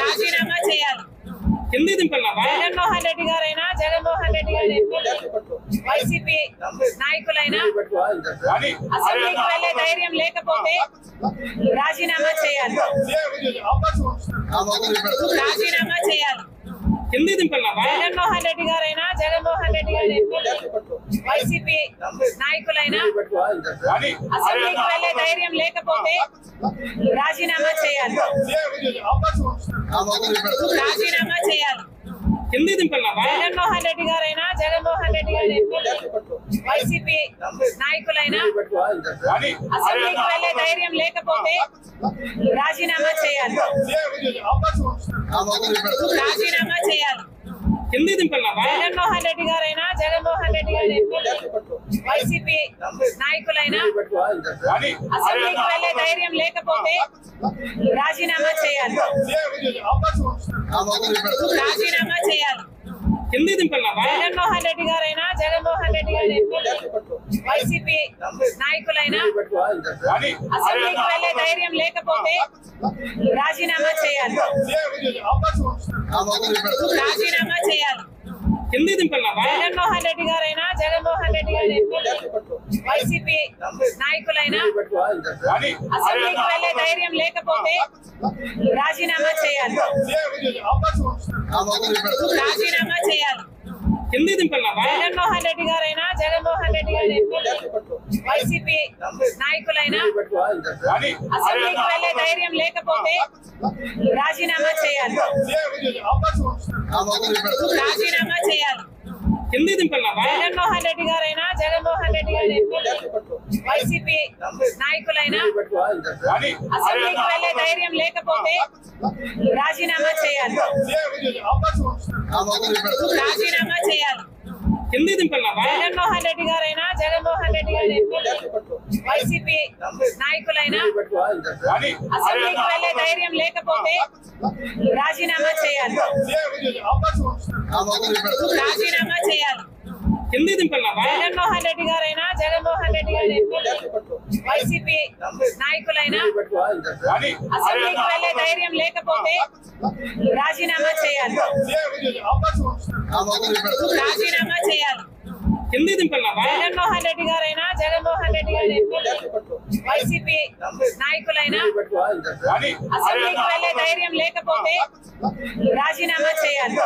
రాజీనామా చేయాలి. జగన్మోహన్ రెడ్డి గారైనా జగన్మోహన్ రెడ్డి గారి వైసీపీ నాయకులైనా అసెంబ్లీకి వెళ్ళే ధైర్యం లేకపోతే రాజీనామా చేయాలి. రాజీనామా చేయాలి. జగన్మోహన్ రెడ్డి గారైనా జగన్మోహన్ రెడ్డి గారి ఎమ్మెల్యే వైసీపీ నాయకులైనా అసెంబ్లీకి వెళ్ళే ధైర్యం లేకపోతే రాజీనామా చేయాలి. రాజీనామా చేయాలి. జగన్మోహన్ రెడ్డి గారైనా జగన్మోహన్ రెడ్డి గారి వైసీపీ నాయకులైనా అసెంబ్లీకి వెళ్ళే ధైర్యం లేకపోతే రాజీనామా చేయాలి. రాజీనామా చేయాలి. జగన్మోహన్ రెడ్డి గారైనా జగన్మోహన్ రెడ్డి గారి ఎమ్మెల్యే వైసీపీ నాయకులైనా అసెంబ్లీకి వెళ్ళే ధైర్యం లేకపోతే రాజీనామా చేయాలి. రాజీనామా చేయాలి. జగన్మోహన్ రెడ్డి గారైనా జగన్మోహన్ రెడ్డి గారి వైసీపీ నాయకులైనా అసెంబ్లీకి వెళ్ళే ధైర్యం లేకపోతే రాజీనామా చేయాలి. రాజీనామా చేయాలి. కింది దింపల్లావా జగన్మోహన్ రెడ్డి గారైనా జగన్మోహన్ రెడ్డి గారి వైసీపీ నాయకులైనా అసెంబ్లీకి వెళ్ళే ధైర్యం లేకపోతే రాజీనామా చేయాలి. రాజీనామా చేయాలి. జగన్మోహన్ రెడ్డి గారైనా జగన్మోహన్ రెడ్డి గారి ఎమ్మెల్యే వైసీపీ నాయకులైనా అసెంబ్లీకి వెళ్ళే ధైర్యం లేకపోతే రాజీనామా చేయాలి. రాజీనామా చేయాలి. జగన్మోహన్ రెడ్డి గారైనా జగన్మోహన్ రెడ్డి గారి వైసీపీ నాయకులైనా అసెంబ్లీకి వెళ్ళే ధైర్యం లేకపోతే రాజీనామా చేయాలి. రాజీనామా చేయాలి. జగన్మోహన్ రెడ్డి గారైనా జగన్మోహన్ రెడ్డి గారి వైసీపీ నాయకులైనా అసెంబ్లీకి వెళ్ళే ధైర్యం లేకపోతే రాజీనామా చేయాలి. రాజీనామా చేయాలి. కింది దింపల్లావా జగన్మోహన్ రెడ్డి గారైనా జగన్మోహన్ రెడ్డి గారి వైసీపీ నాయకులైనా అసెంబ్లీకి వెళ్ళే ధైర్యం లేకపోతే రాజీనామా చేయాలి. రాజీనామా చేయాలి. జగన్మోహన్ రెడ్డి గారైనా జగన్మోహన్ రెడ్డి గారి వైసీపీ నాయకులైనా అసెంబ్లీకి వెళ్ళే ధైర్యం లేకపోతే రాజీనామా చేయాలి.